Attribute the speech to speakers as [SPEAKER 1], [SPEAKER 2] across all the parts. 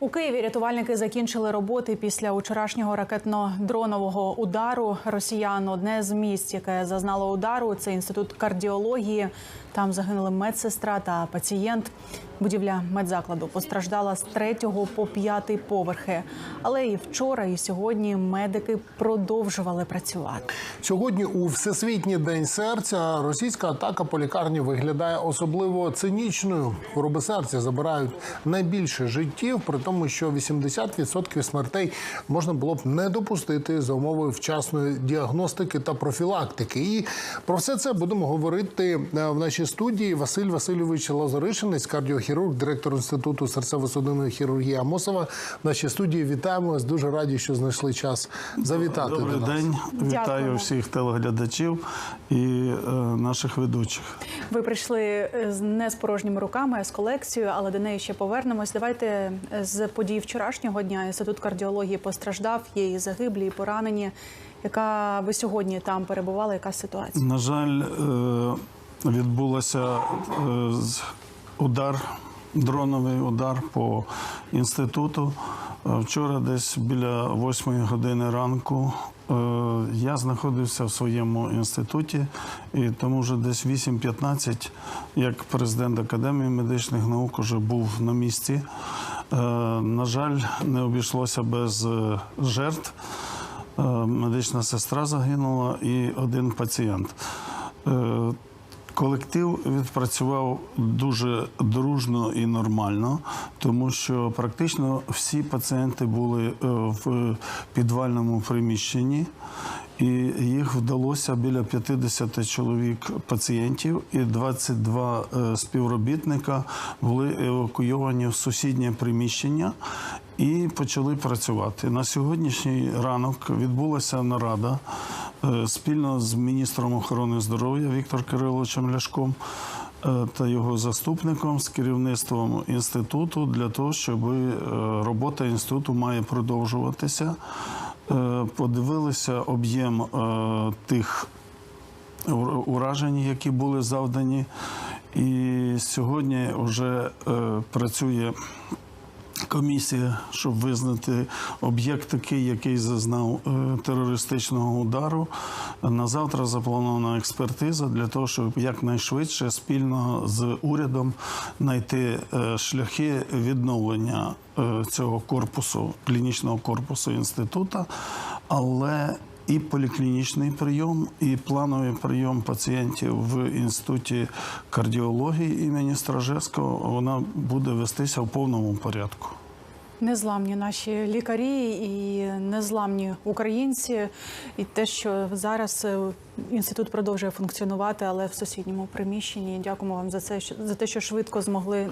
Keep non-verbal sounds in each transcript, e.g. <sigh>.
[SPEAKER 1] У Києві рятувальники закінчили роботи після вчорашнього ракетно-дронового удару росіян. Одне з місць, яке зазнало удару, це інститут кардіології. Там загинули медсестра та пацієнт. Будівля медзакладу постраждала з третього по п'ятий поверхи. Але і вчора, і сьогодні медики продовжували працювати.
[SPEAKER 2] Сьогодні у всесвітній день серця російська атака по лікарні виглядає особливо цинічною. Хвороби серця забирають найбільше життів, при тому, що 80% смертей можна було б не допустити за умови вчасної діагностики та профілактики. І про все це будемо говорити е, в нашій студії. Василь Васильович Лазаришинець, кардіохірург, директор інституту серцево-судинної хірургії Амосова. В нашій студії вітаємо вас. Дуже раді, що знайшли час завітати
[SPEAKER 3] Добрий
[SPEAKER 2] до нас.
[SPEAKER 3] день, вітаю
[SPEAKER 1] Дякуємо.
[SPEAKER 3] всіх телеглядачів і е, наших ведучих.
[SPEAKER 1] Ви прийшли е, з не з порожніми руками, а з колекцією, але до неї ще повернемось. Давайте е, з подій вчорашнього дня інститут кардіології постраждав. Є і загиблі, і поранені. Яка ви сьогодні там перебували? Яка ситуація?
[SPEAKER 3] На жаль, е, відбулося е, з- удар, дроновий удар по інституту. Е, Вчора, десь біля 8 години ранку, е, я знаходився в своєму інституті, і тому вже десь 8.15, як президент Академії медичних наук, уже був на місці. Е, На жаль, не обійшлося без жертв. Медична сестра загинула і один пацієнт. Е, Колектив відпрацював дуже дружно і нормально, тому що практично всі пацієнти були е, в підвальному приміщенні, і їх вдалося біля 50 чоловік пацієнтів, і 22 е, співробітника були евакуйовані в сусіднє приміщення і почали працювати. На сьогоднішній ранок відбулася нарада е, спільно з міністром охорони здоров'я Віктор Кириловичем Ляшком е, та його заступником з керівництвом інституту для того, щоб робота інституту має продовжуватися. Е, Подивилися об'єм е, тих уражень, які були завдані. І сьогодні вже е, працює комісія, щоб визнати об'єкт такий, який зазнав е, терористичного удару. На завтра запланована експертиза для того, щоб якнайшвидше спільно з урядом знайти е, шляхи відновлення е, цього корпусу, клінічного корпусу інституту, але і поліклінічний прийом, і плановий прийом пацієнтів в інституті кардіології імені Стражевського вона буде вестися в повному порядку.
[SPEAKER 1] Незламні наші лікарі і незламні українці, і те, що зараз е, інститут продовжує функціонувати, але в сусідньому приміщенні. Дякуємо вам за це, за те, що швидко змогли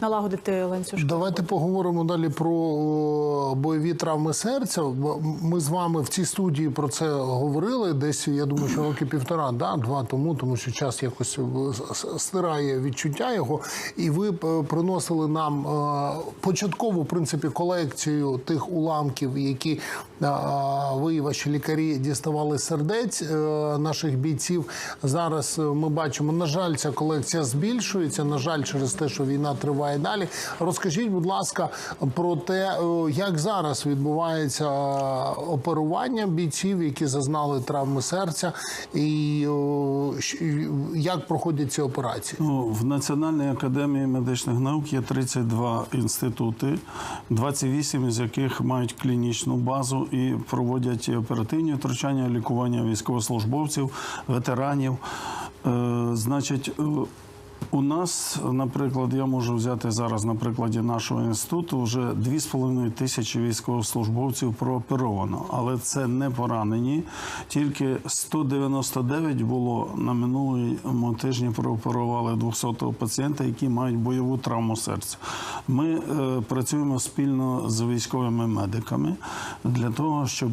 [SPEAKER 1] налагодити ланцюжки.
[SPEAKER 2] Давайте поговоримо далі про бойові травми серця. Ми з вами в цій студії про це говорили десь, я думаю, що роки півтора, да, два тому, тому що час якось е, стирає відчуття його. І ви е, приносили нам е, початкову в принципі колекцію тих уламків, які ви і ваші лікарі діставали сердець е, наших бійців. Зараз е, ми бачимо, на жаль, ця колекція збільшується. На жаль, через те, що війна триває далі. Розкажіть, будь ласка, про те, е, як зараз відбувається оперування бійців, які зазнали травми серця, і як проходять ці операції.
[SPEAKER 3] Ну, в Національній академії медичних наук є 32 інститути, 28 з яких мають клінічну базу і проводять оперативні втручання, лікування військовослужбовців, ветеранів. Е, значить, е, у нас, наприклад, я можу взяти зараз на прикладі нашого інституту, вже 2,5 тисячі військовослужбовців прооперовано, але це не поранені. Тільки 199 було на минулому тижні прооперували 200-го пацієнта, які мають бойову травму серця. Ми е, працюємо спільно з військовими медиками для того, щоб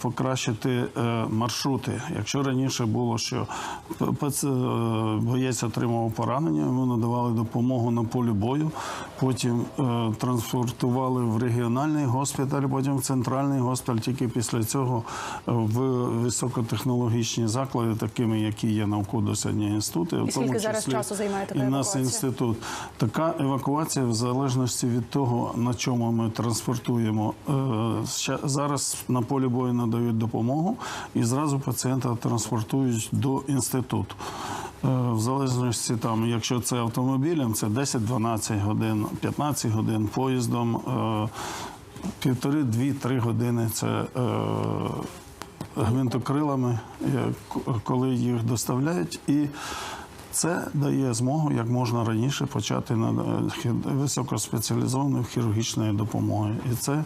[SPEAKER 3] покращити е, маршрути. Якщо раніше було, що е, боєць отримав поранення, поранення. Йому надавали допомогу на полі бою. Потім е, транспортували в регіональний госпіталь, потім в центральний госпіталь. Тільки після цього е, в високотехнологічні заклади, такими, які є науково-дослідні інститути. в
[SPEAKER 1] скільки
[SPEAKER 3] тому
[SPEAKER 1] зараз часу займає така
[SPEAKER 3] і нас інститут. Така евакуація, в залежності від того, на чому ми транспортуємо. Е, Зараз на полі бою надають допомогу і зразу пацієнта транспортують до інституту. Е, В залежності там, якщо це автомобілем, це 10-12 годин, 15 годин поїздом, е, півтори-дві-три години це е, гвинтокрилами, коли їх доставляють, і це дає змогу як можна раніше почати на високоспеціалізованої хірургічної допомоги. І це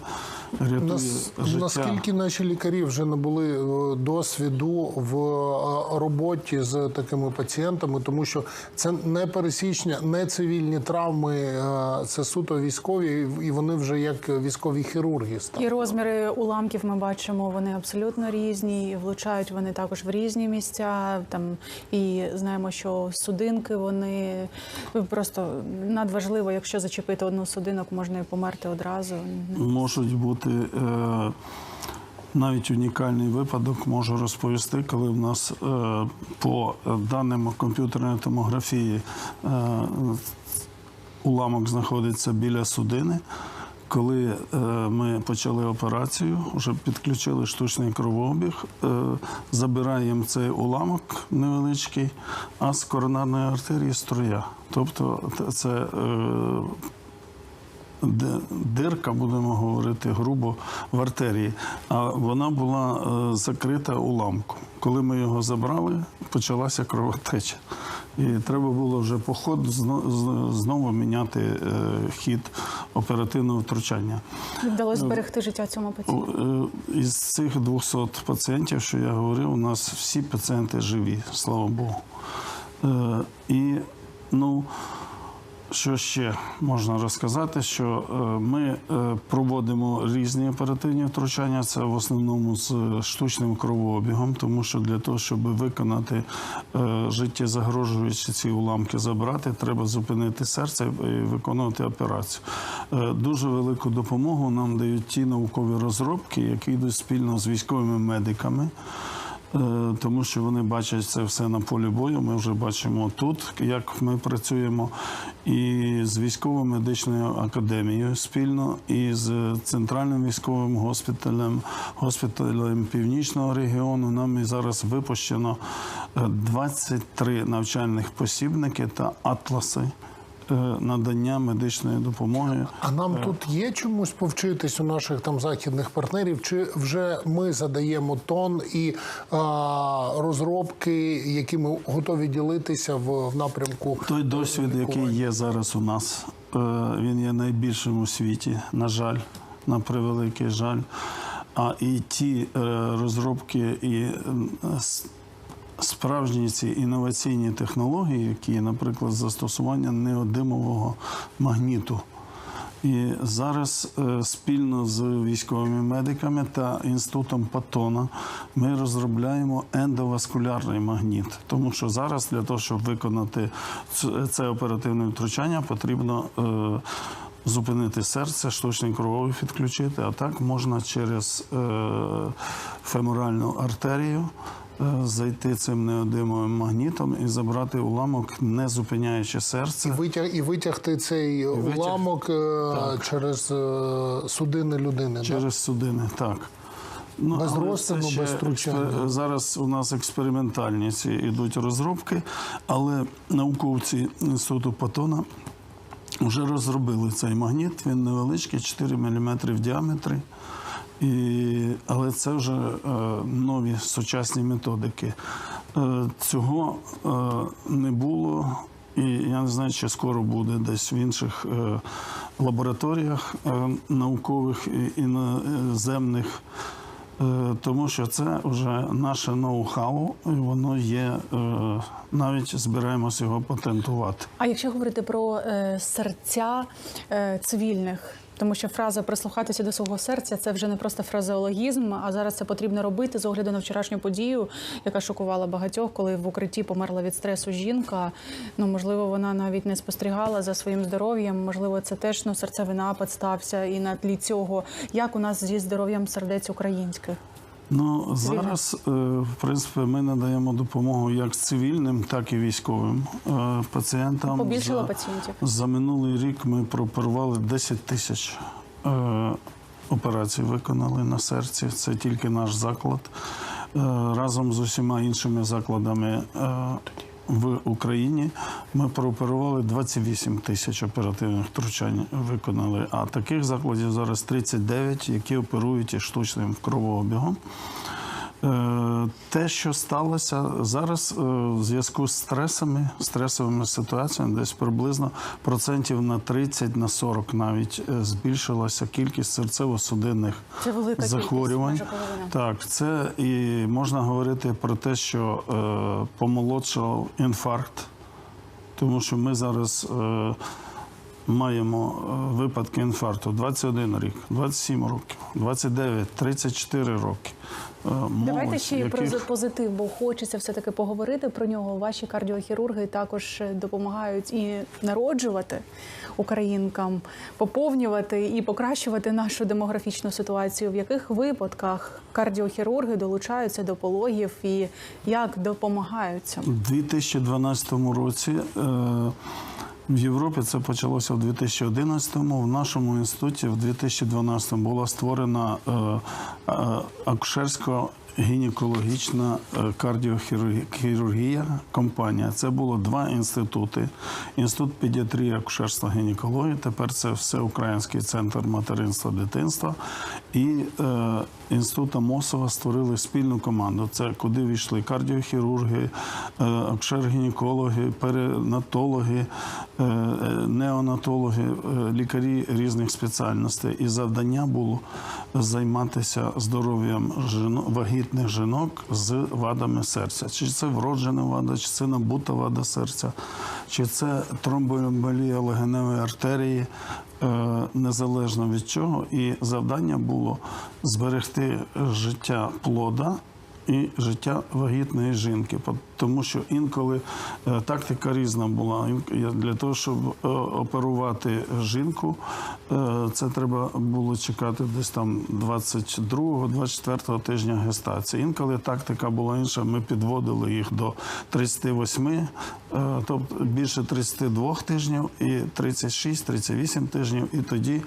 [SPEAKER 3] рятує
[SPEAKER 2] Нас,
[SPEAKER 3] життя.
[SPEAKER 2] наскільки наші лікарі вже набули е, досвіду в е, роботі з такими пацієнтами, тому що це не пересічні, не цивільні травми, е, це суто військові, і вони вже як військові хірурги стали.
[SPEAKER 1] І розміри уламків ми бачимо, вони абсолютно різні. і Влучають вони також в різні місця. Там і знаємо, що судинки вони просто надважливо, якщо зачепити одну судинок, можна і померти одразу.
[SPEAKER 3] можуть бути. Е, навіть унікальний випадок можу розповісти, коли в нас е, по даним комп'ютерної томографії е, уламок знаходиться біля судини. Коли е, ми почали операцію, вже підключили штучний кровообіг, е, забираємо цей уламок невеличкий, а з коронарної артерії струя. Тобто це е, дирка, будемо говорити грубо, в артерії. А вона була закрита уламком. Коли ми його забрали, почалася кровотеча. І треба було вже по ходу знову міняти хід оперативного втручання.
[SPEAKER 1] Вдалося зберегти життя цьому пацієнту.
[SPEAKER 3] Е, Із цих 200 пацієнтів, що я говорив, у нас всі пацієнти живі, слава Богу. Е, І ну, що ще можна розказати, що е, ми е, проводимо різні оперативні втручання. Це в основному з штучним кровообігом, тому що для того, щоб виконати е, життєзагрожуючі ці уламки забрати, треба зупинити серце і виконувати операцію. Е, Дуже велику допомогу нам дають ті наукові розробки, які йдуть спільно з військовими медиками. Е, Тому що вони бачать це все на полі бою. Ми вже бачимо тут, як ми працюємо, і з військово-медичною академією спільно, і з центральним військовим госпіталем, госпіталем північного регіону. Нам і зараз випущено е, 23 навчальних посібники та атласи е, надання медичної допомоги.
[SPEAKER 2] А нам тут є чомусь повчитись у наших там західних партнерів, чи вже ми задаємо тон і а, розробки, які ми готові ділитися в, в напрямку
[SPEAKER 3] Той досвід, який є зараз у нас, е, він є найбільшим у світі, на жаль, на превеликий жаль. А і ті е, розробки і е, справжні ці інноваційні технології, які, наприклад, застосування неодимового магніту. І зараз е, спільно з військовими медиками та інститутом Патона ми розробляємо ендоваскулярний магніт. Тому що зараз для того, щоб виконати це оперативне втручання, потрібно е, зупинити серце, штучний крововий підключити, а так можна через е, феморальну артерію. Е, Зайти цим неодимовим магнітом і забрати уламок, не зупиняючи серце.
[SPEAKER 2] витяг і витягти цей
[SPEAKER 3] витяг-
[SPEAKER 2] уламок е, через е, судини людини.
[SPEAKER 3] Через судини, так. Ну,
[SPEAKER 2] Без розтину,
[SPEAKER 3] ще
[SPEAKER 2] без втручання.
[SPEAKER 3] Зараз у нас експериментальні ці йдуть розробки, але науковці інституту Патона вже розробили цей магніт. Він невеличкий, 4 мм в діаметрі. І, але це вже е, нові сучасні методики. Е, цього е, не було, і я не знаю, чи скоро буде десь в інших е, лабораторіях е, наукових і іноземних. Е, Тому що це вже наше ноу-хау, і воно є, е, навіть збираємося його патентувати.
[SPEAKER 1] А якщо говорити про е, серця цивільних Тому що фраза прислухатися до свого серця це вже не просто фразеологізм, а зараз це потрібно робити з огляду на вчорашню подію, яка шокувала багатьох, коли в укритті померла від стресу жінка. Ну можливо, вона навіть не спостерігала за своїм здоров'ям. Можливо, це теж ну серцевий напад стався. І на тлі цього як у нас зі здоров'ям сердець українських.
[SPEAKER 3] Ну зараз, е, в принципі, ми надаємо допомогу як цивільним, так і військовим е, пацієнтам.
[SPEAKER 1] Побільшило
[SPEAKER 3] За-
[SPEAKER 1] пацієнтів.
[SPEAKER 3] За минулий рік ми прооперували 10 тисяч е, операцій. Виконали на серці. Це тільки наш заклад. Разом з усіма іншими закладами. В Україні ми прооперували 28 тисяч оперативних втручань. Виконали. А таких закладів зараз 39, які оперують і штучним кровообігом. Е, Те, що сталося зараз е, в зв'язку з стресами, стресовими ситуаціями, десь приблизно процентів на 30 на 40 навіть е, збільшилася кількість серцево-судинних
[SPEAKER 1] Це велика кількість,
[SPEAKER 3] захворювань. Так, це і можна говорити про те, що е, помолодшав інфаркт, тому що ми зараз е, маємо е, випадки інфаркту 21 рік, 27 років, 29, 34 роки. Е,
[SPEAKER 1] Давайте
[SPEAKER 3] молодь,
[SPEAKER 1] ще й про
[SPEAKER 3] яких-
[SPEAKER 1] позитив, бо хочеться все таки поговорити про нього. Ваші кардіохірурги також допомагають і народжувати українкам, поповнювати і покращувати нашу демографічну ситуацію. В яких випадках кардіохірурги долучаються до пологів і як допомагають цьому?
[SPEAKER 3] У 2012 році е, в Європі це почалося в 2011-му. В нашому інституті в 2012 була створена е, е, акушерсько гінекологічна е, кардіохірургія компанія. Це було два інститути: інститут педіатрії, акушерства гінекології. Тепер це всеукраїнський центр материнства дитинства і е, інститут Амосова створили спільну команду. Це куди війшли кардіохірурги, е, акушер-гінекологи, перинатологи, е, неонатологи, е, лікарі різних спеціальностей. І завдання було займатися здоров'ям жіно- вагітних жінок з вадами серця. Чи це вроджена вада, чи це набута вада серця, чи це тромбоемболія легеневої артерії. е, Незалежно від чого, і завдання було зберегти життя плода і життя вагітної жінки, тому що інколи е, тактика різна була. Для того, щоб е, оперувати жінку, е, це треба було чекати десь там 22-24 тижня гестації. Інколи тактика була інша. Ми підводили їх до 38, е, тобто більше 32 тижнів і 36-38 тижнів. І тоді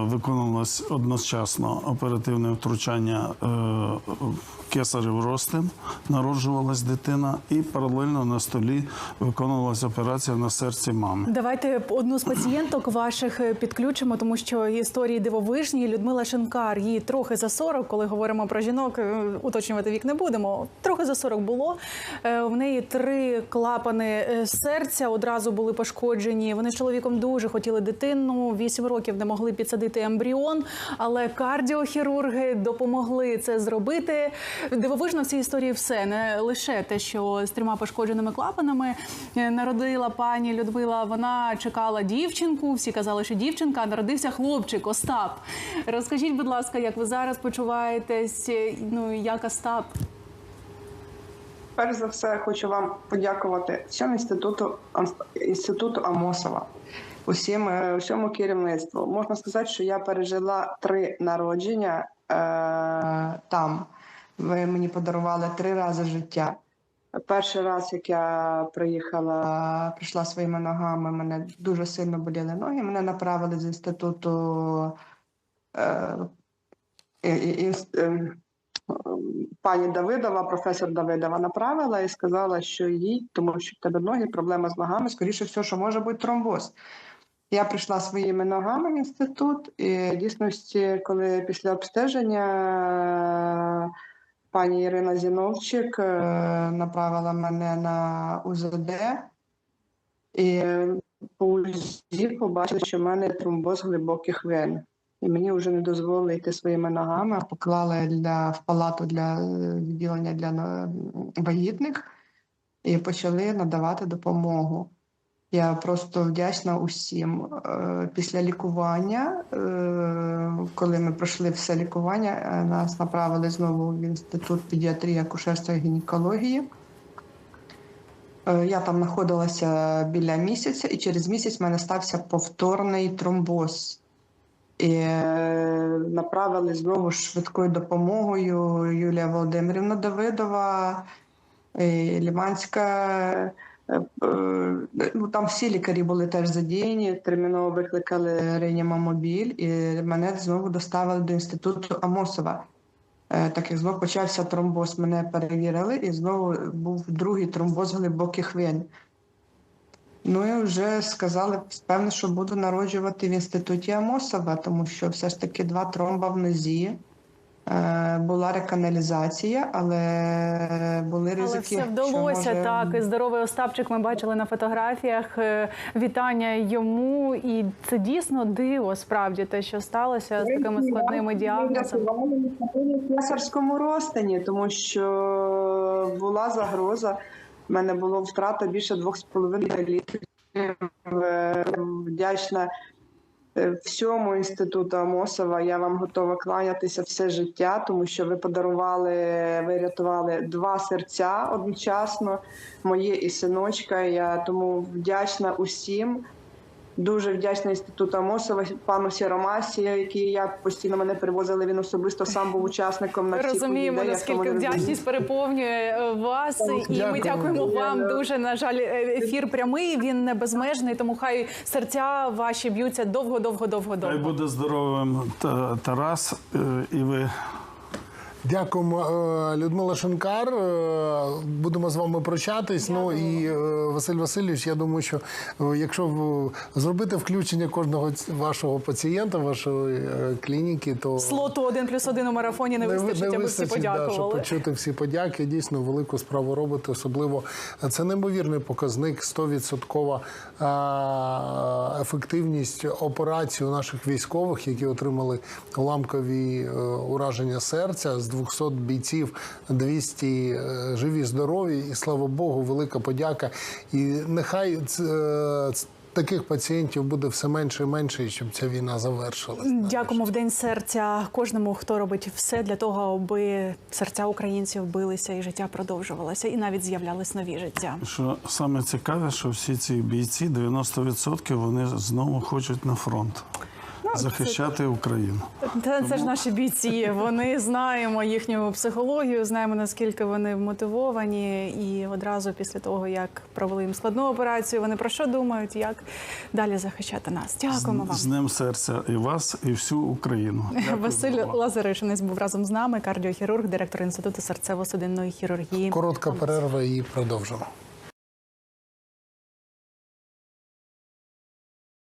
[SPEAKER 3] виконувалось одночасно оперативне втручання кесарів ростин, народжувалась дитина, і паралельно на столі виконувалася операція на серці мами.
[SPEAKER 1] Давайте одну з пацієнток ваших е, підключимо, тому що історії дивовижні. Людмила Шинкар, їй трохи за 40, коли говоримо про жінок, е, уточнювати вік не будемо. Трохи за 40 було. Е, В неї три клапани серця одразу були пошкоджені. Вони з чоловіком дуже хотіли дитину. 8 років не могли підсадити ембріон, але кардіохірурги допомогли це зробити. Дивовижно в цій історії все не лише те, що з трьома пошкодженими клапанами е, народила пані Людмила. Вона чекала дівчинку. Всі казали, що дівчинка, народився хлопчик Остап. Розкажіть, будь ласка, як ви зараз почуваєтесь? Е, Ну як Остап?
[SPEAKER 4] Перш за все, хочу вам подякувати всьому інституту інституту Амосова, усім е, всьому керівництву. Можна сказати, що я пережила три народження е, там. Ви мені подарували три рази життя. Перший раз, як я приїхала, прийшла своїми ногами, мене дуже сильно боліли ноги. Мене направили з інституту е, і, е, пані Давидова, професор Давидова, направила і сказала, що їй, тому що в тебе ноги, проблема з ногами, скоріше всього, що може бути тромбоз. Я прийшла своїми ногами в інститут, і в дійсності, коли після обстеження е, пані Ірина Зіновчик е, направила мене на УЗД, і по УЗІ побачили, що в мене тромбоз глибоких вен. І мені вже не дозволили йти своїми ногами, а поклали для, в палату для е, відділення для е, вагітних і почали надавати допомогу. Я просто вдячна усім. Е, Після лікування, е, коли ми пройшли все лікування, е, нас направили знову в інститут педіатрії, акушерства і гінекології. Я там знаходилася біля місяця, і через місяць в мене стався повторний тромбоз. І направили знову швидкою допомогою Юлія Володимирівна Давидова, Ліманська. Е, е, Ну, там всі лікарі були теж задіяні. Терміново викликали реанімомобіль, і мене знову доставили до інституту Амосова. Е, Так як знову почався тромбоз, мене перевірили, і знову був другий тромбоз глибоких вен. Ну і вже сказали, певно, що буду народжувати в інституті Амосова, тому що все ж таки два тромба в нозі. Е, Була реканалізація, але були ризики.
[SPEAKER 1] Але все вдалося
[SPEAKER 4] може-
[SPEAKER 1] так. І здоровий Остапчик ми бачили на фотографіях. Е, Вітання йому, і це дійсно диво, справді те, що сталося з такими складними діагнозами.
[SPEAKER 4] В кесарському розтині, тому що була загроза. У мене було втрата більше 2,5 літрів. Е, Вдячна всьому інституту Амосова. Я вам готова кланятися все життя, тому що ви подарували, ви два серця одночасно, моє і синочка. Я тому вдячна усім. Дуже вдячна інституту Амосова, пану Сіромасі, який я постійно мене привозили. Він особисто сам був учасником на всіх
[SPEAKER 1] розуміємо, наскільки вдячність переповнює е, вас, і ми
[SPEAKER 2] Дякую.
[SPEAKER 1] дякуємо вам дуже. На жаль, е, ефір прямий, він не безмежний, тому хай серця ваші б'ються довго, довго, довго,
[SPEAKER 3] Хай буде здоровим Та- Тарас е, і ви.
[SPEAKER 2] Дякуємо, е, Людмила Шинкар. Е, Будемо з вами прощатись. Ну і е, Василь Васильович, я думаю, що якщо зробити включення кожного вашого пацієнта, вашої клініки, то
[SPEAKER 1] Слоту один плюс один у марафоні не
[SPEAKER 2] ви-
[SPEAKER 1] вистачить, аби всі
[SPEAKER 2] вистачить, да, щоб
[SPEAKER 1] подякували.
[SPEAKER 2] почути всі подяки. Дійсно, велику справу робите. Особливо це неймовірний показник, 100% е, ефективність операцій у наших військових, які отримали уламкові ураження серця. З 200 бійців 200 е, живі, здорові, і слава Богу, велика подяка. І нехай е, таких пацієнтів буде все менше і менше, і щоб ця війна завершилась.
[SPEAKER 1] Дякуємо в день серця кожному, хто робить все для того, аби серця українців билися і життя продовжувалося, і навіть з'являлись нові життя.
[SPEAKER 3] Що саме цікаве, що всі ці бійці, 90% вони знову хочуть на фронт захищати Україну.
[SPEAKER 1] Та це ж наші бійці. Вони знаємо їхню психологію, знаємо наскільки вони мотивовані. І одразу після того, як провели їм складну операцію, вони про що думають, як далі захищати нас. Дякуємо вам.
[SPEAKER 3] З ним серця і вас, і всю Україну. <laughs> Дякую
[SPEAKER 1] Василь. Лазаришинець був разом з нами, кардіохірург, директор інституту серцево-судинної хірургії.
[SPEAKER 2] Коротка перерва і продовжимо.